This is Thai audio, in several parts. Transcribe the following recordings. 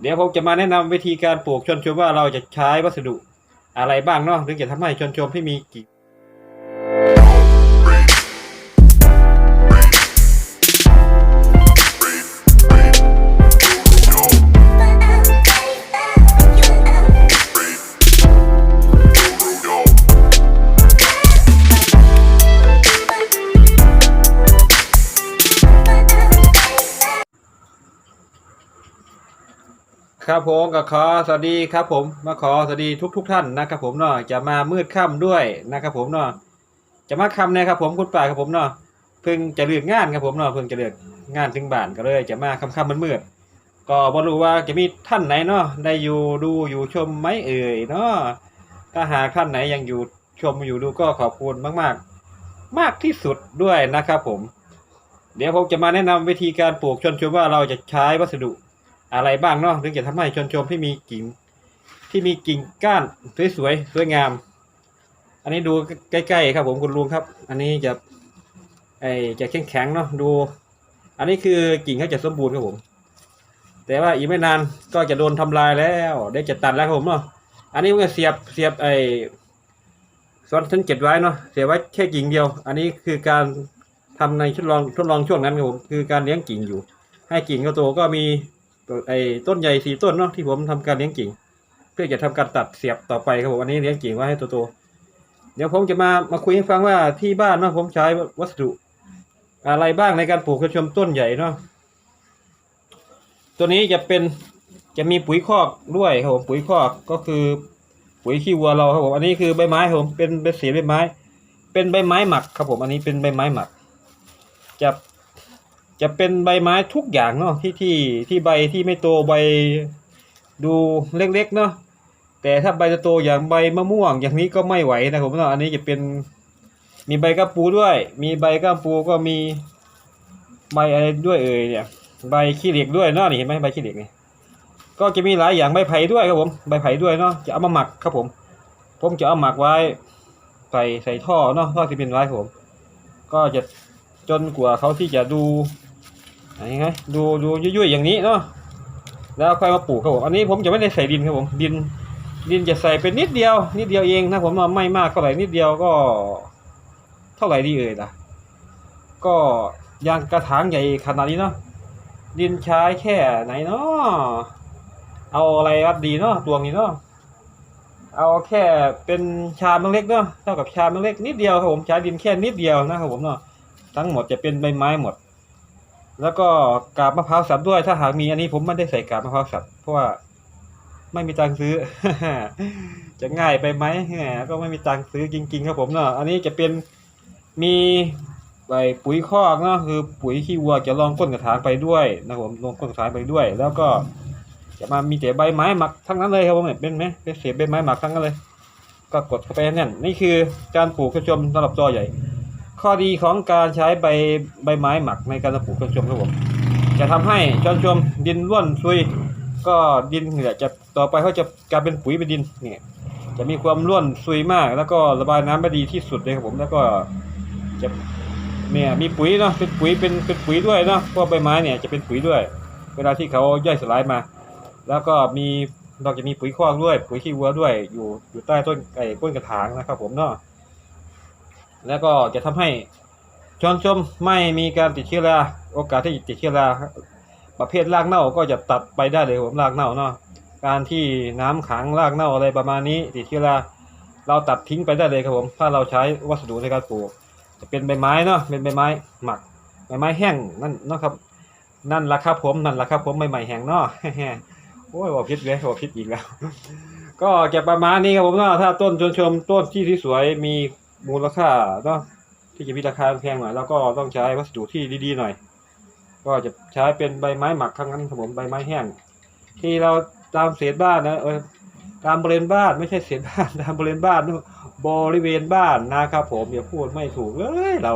เดี๋ยวผมจะมาแนะนำวิธีการปลูกชวนชมว่าเราจะใช้วัสดุอะไรบ้างเนาะถึงจะทำให้ชวนชมที่มีกิ่ง ครับผมก็ขอสวัสดีครับ ผมมาขอสวัสดีทุกทุกท่านนะครับ ผมเนาะจะมามืดค่ำด้วยนะครับ ผมเนาะจะมาคำนะครับ ผมคุณป่าครับผมเนาะเพิ่งจะเลือกงานครับผมเนาะเพิ่งจะเลือกงานถึงบ้านก็เลย จะมาคำคำมันมืดๆก็บ่รู้ว่าจะมีท่านไหนเนาะได้อยู่ดูอยู่ชมไหมเอ่ยเนาะถ้าหากท่านไหนยังอยู่ชมอยู่ดูก็ขอบคุณมาก ๆ มากที่สุดด้วยนะครับ ผม เดี๋ยวผมจะมาแนะนำวิธีการปลูกชวนชมว่าเราจะใช้วัสดุ อะไรบ้างเนาะถึงจะทำให้ชนชมที่มีกิ่ง ที่มีกิ่งก้านสวยๆสวยงาม อันนี้ดูใกล้ๆครับผมคุณลุงครับ อันนี้จะไอจะแข็งๆเนาะดู อันนี้คือกิ่งเขาจะสมบูรณ์ครับผม แต่ว่าอีกไม่นานก็จะโดนทำลายแล้วได้จะตัดแล้วครับผมเนาะอันนี้มันก็เสียบเสียบไอซ้อนชั้นเก็บไว้เนาะเสียบไว้แค่กิ่งเดียว อันนี้คือการทำในทดลองทดลองช่วงนั้นครับผมคือการเลี้ยงกิ่งอยู่ ให้กิ่งเขาโตก็มี ตัวไอ้ต้นใหญ่สี่ต้นเนาะที่ผมทำการเลี้ยงกิ่ง เพื่อจะทำการตัดเสียบต่อไปครับผมอันนี้เลี้ยงกิ่งไว้ให้โตเดี๋ยวผมจะมามาคุยให้ฟังว่าที่บ้านเนาะผมใช้วัสดุ อะไรบ้างในการปลูกกระชมต้นใหญ่เนาะตัวนี้จะเป็นจะมีปุ๋ยคอกด้วยครับผมปุ๋ยคอกก็คือ ปุ๋ยขี้วัวเราครับผมอันนี้คือใบไม้ครับผมเป็นเป็นสีใบไม้ เป็นใบไม้หมักครับผมอันนี้เป็นใบไม้หมักจะ จะเป็นใบไม้ทุกอย่างเนาะที่ที่ที่ใบที่ไม่โตใบดูเล็กๆเนาะแต่ถ้าใบจะโตอย่างใบมะม่วง อย่างนี้ก็ไม่ไหวนะผมเนาะอันนี้จะเป็นมีใบกระปูด้วย มีใบกระปูก็มีใบอะไรด้วยเอ่ยเนี่ย ใบขี้เหล็กด้วยเนาะนี่เห็นไหมใบขี้เหล็กนี่ก็จะมีหลายอย่างใบไผ่ด้วยครับผมใบไผ่ด้วยเนาะจะเอามาหมักครับผม ผมจะเอาหมักไว้ใส่ใส่ท่อเนาะท่อซีเมนต์ไว้ครับผม ก็จะจนกว่าเขาที่จะดู อะไรไงดูดูยุ่ยๆอย่างนี้เนาะแล้วค่อยมาปลูกครับผมอันนี้ผมจะไม่ได้ใส่ดินครับผมดิน ดินจะใส่เป็นนิดเดียว นิดเดียวเองนะผมว่าไม่มากเท่าไหร่นิดเดียวก็ เท่าไหร่ดีเอ่ยล่ะ ก็ยางกระถางใหญ่ขนาดนี้เนาะดินใช้แค่ไหนเนาะเอาอะไรวัดดีเนาะตวงนี้เนาะเอาแค่เป็นชามเล็กเนาะเท่ากับชามเล็กนิดเดียวครับผมใช้ดินแค่นิดเดียวนะครับผมเนาะทั้งหมดจะเป็นใบไม้หมด แล้วก็กาบมะพร้าวสับด้วย ถ้าหากมีอันนี้ผมไม่ได้ใส่กาบมะพร้าวสับเพราะว่าไม่มีตังค์ซื้อ จะง่ายไปไหมแหมก็ไม่มีตังค์ซื้อจริง ๆ ครับผมเนาะอันนี้จะเป็นมีใบปุ๋ยคอกเนาะคือ ปุ๋ยขี้วัวจะลองก้นกระถางไปด้วยนะผมลงก้นกระถางไปด้วย แล้วก็ จะมามีแต่ใบไม้หมักทั้งนั้นเลยครับผมเนี่ยเป็นไหมเป็นเศษใบไม้หมักทั้งนั้นเลย ก็กดเข้าไปแน่นนี่คือการปลูกกระชมสำหรับจอใหญ่ ข้อดีของการใช้ใบใบไม้หมักในการปลูกชนชมครับผมจะทำให้ชนชมดินร่วนซุย ก็ดินเนี่ยจะต่อไปเขาจะกลายเป็นปุ๋ยเป็นดินเนี่ยจะมีความร่วนซุยมาก แล้วก็ระบายน้ำได้ดีที่สุดเลยครับผม แล้วก็จะเนี่ยมีปุ๋ยเนาะเป็นปุ๋ยเป็นเป็นปุ๋ยด้วยเนาะเพราะใบไม้เนี่ยจะเป็นปุ๋ยด้วย เวลาที่เขาย่อยสลายมา แล้วก็มีนอกจากมีปุ๋ยคอกด้วย ปุ๋ยขี้วัวด้วยอยู่อยู่ใต้ต้นไอ้ก้นกระถางนะครับผมเนาะ แล้วก็จะทำให้ชนชมไม่มีการติดเชื้อราโอกาสที่ติดเชื้อราประเภทรากเน่าก็จะตัดไปได้เลยผมรากเน่าเนาะการที่น้ำขังรากเน่าอะไรประมาณนี้ ติดเชื้อราเราตัดทิ้งไปได้เลยครับผมถ้าเราใช้วัสดุในการปลูกจะเป็นใบไม้เนาะเป็นใบไม้หมักใบไม้แห้งนั่นเนาะครับ นั่นราคาผมนั่นราคาผมใหม่ๆแห้งเนาะโอ้ยว่าพิษเลยว่าพิษอีกแล้ว ก็จะประมาณนี้ครับผมเนาะถ้าต้นชนชมต้นที่ที่สวยมี มูลค่าเนาะที่จะมีราคาแพงหน่อยแล้วก็ต้องใช้วัสดุที่ดีๆหน่อย ก็จะใช้เป็นใบไม้หมักทั้งนั้นครับผมใบไม้แห้ง ที่เราตามเศษบ้านนะเออตามบริเวณบ้านไม่ใช่เศษบ้านตามบริเวณบ้านบริเวณบ้านนะครับผมอย่าพูดไม่ถูกเลยเรา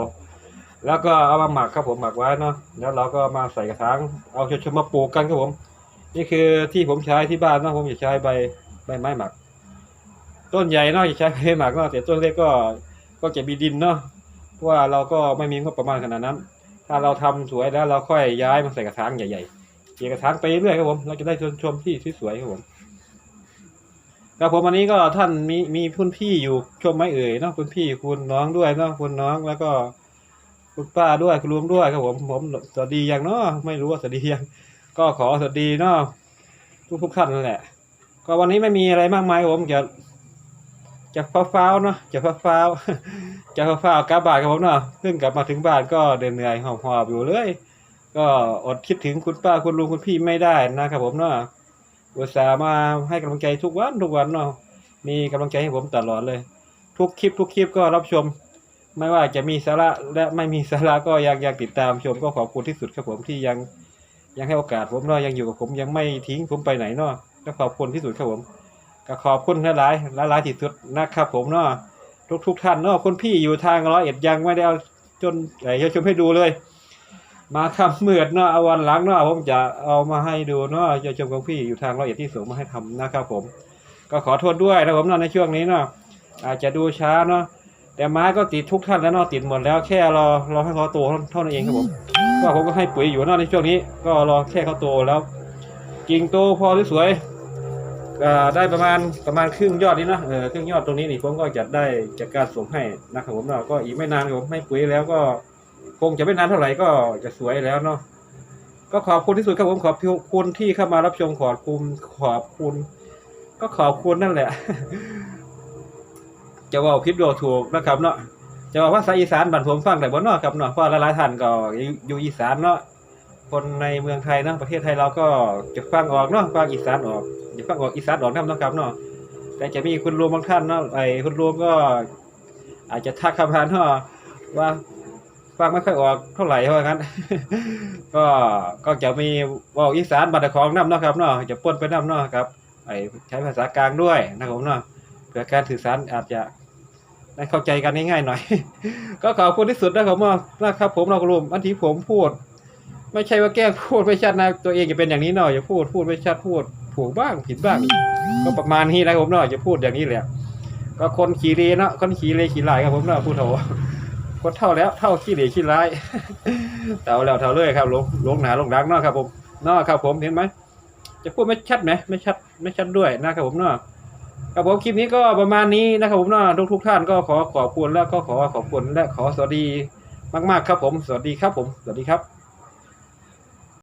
แล้วก็เอามาหมักครับผมหมักไว้เนาะแล้วเราก็มาใส่กระถางเอาชนๆมาปลูกกันครับผม นี่คือที่ผมใช้ที่บ้านนะผมจะใช้ใบใบไม้หมัก ต้นใหญ่เนาะจะใช้ใบไม้หมักเนาะแต่ต้นเล็กก็ ก็จะมีดินเนาะเพราะว่าเราก็ไม่มีงบประมาณขนาดนั้น ถ้าเราทำสวยแล้วเราค่อยย้ายมาใส่กระถางใหญ่เกี่ยกับทางไปเรื่อยครับผมเราจะได้ชมชมที่สวยๆครับผมครับผมวันนี้ก็ท่านมีมีคุณพี่อยู่ชมไหมเอ่ยเนาะคุณพี่คุณน้องด้วยเนาะคุณน้องแล้วก็คุณป้าด้วยคุณลุงด้วยครับผมผมสวัสดียังเนาะไม่รู้ว่าสวัสดียังก็ขอสวัสดีเนาะทุกทุกท่านนั่นแหละ ก็วันนี้ไม่มีอะไรมากมายครับผม จะจะฟ้าๆเนาะจะฟ้าๆจะฟ้าๆกลับบ้านครับผมเนาะเพิ่งกลับมาถึงบ้านก็เดินเหนื่อยหอบๆอยู่เลย ก็อดคิดถึงคุณป้าคุณลุงคุณพี่ไม่ได้นะครับผมเนาะอุตส่าห์มาให้กำลังใจทุกวันทุกวันเนาะมีกำลังใจให้ผมตลอดเลย ทุกคลิป ทุกคลิปก็รับชม ไม่ว่าจะมีสาระและไม่มีสาระก็ยังยังติดตามชมก็ขอบคุณที่สุดครับผมที่ยังยังให้โอกาสผมเนาะยังอยู่กับผมยังไม่ทิ้งผมไปไหนเนาะก็ขอบคุณที่สุดครับผม ก็ขอบคุณหลายๆหลายๆที่สุดนะครับ ผมเนาะทุกทุกท่านเนาะคุณพี่อยู่ทางร้อยเอ็ดยังไม่ได้เอาจนไหนจะชมให้ดูเลย มาคำเมือดเนาะเอาวันหลังเนาะผมจะเอามาให้ดูเนาะจะชมของพี่อยู่ทางร้อยเอ็ดที่ส่งมาให้ทำนะครับ ผม ก็ขอโทษด้วยนะผมเนาะในช่วงนี้เนาะอาจจะดูช้าเนาะแต่ไม้ก็ติดทุกท่านแล้วเนาะติดหมดแล้วแค่รอรอให้เขาโตเท่านั้นเองครับผมก็ผมก็ให้ปุ๋ยอยู่เนาะในช่วงนี้ ก็รอแค่เขาโตแล้วกิ่งโตพอสวย อ่าได้ประมาณประมาณครึ่งยอดนี้นะเออครึ่งยอดตรงนี้นี่ผมก็จะได้จากการส่งให้นะครับผมเนาะก็อีกไม่นานครับผมให้ปุ๋ยแล้วก็คงจะไม่นานเท่าไหร่ก็จะสวยแล้วเนาะก็ขอบคุณที่สุดครับผมขอบคุณที่เข้ามารับชมขอบคุณขอบคุณ ก็ขอบคุณนั่นแหละ จะว่าพิษโดถูกนะครับเนาะจะว่าภาษาอีสานบันผมฟังแต่บนเนาะครับเนาะเพราะหลายๆท่านก็อยู่อีสานเนาะ คนในเมืองไทยเนาะประเทศไทยเราก็จะฟังออกเนาะฟังอีสานออกจะฟังออกอีสานออกน้ำเนาะครับเนาะแต่จะมีคุณรวมบางท่านเนาะไอ้คุณรวมก็ อาจจะทักคำพานเนาะว่าฟังไม่ค่อยออกเท่าไหร่เพราะงั้น ก็ก็จะมีว่าอีสานบัตรของน้ำเนาะครับเนาะจะป้นไปน้ำเนาะครับไอ้ใช้ภาษากลางด้วยนะครับเนาะเพื่อการสื่อสารอาจจะได้เข้าใจกันง่ายๆหน่อย ก็ขอบคุณที่สุดนะครับว่านะครับผมเรากรวมอันที่ผมพูด ไม่ใช่ว่าแกล้งพูดไม่ชัดนะ ตัวเองจะเป็นอย่างนี้หน่อยอย่าพูดพูดไม่ชัดพูดถูกบ้างผิดบ้าง ก็ประมาณนี้นะครับผมเนาะจะพูดอย่างนี้แหละก็คนขี่เรเนาะคนขี่เรขี่ลายครับผมเนาะพูดเถอะคนเท่าแล้วเท่าขี่เรขี่ลายเท่าแล้วเท่าเลยครับลงลงหนาลงดังเนาะครับผมเนาะครับผมเห็นไหมจะพูดไม่ชัดไหมไม่ชัดไม่ชัดด้วยนะครับผมเนาะครับผมคลิปนี้ก็ประมาณนี้นะครับผมเนาะทุกทุกท่านก็ขอขอบคุณและก็ขอขอบคุณและขอสวัสดีมาก ๆ ครับผม สวัสดีครับผม สวัสดีครับ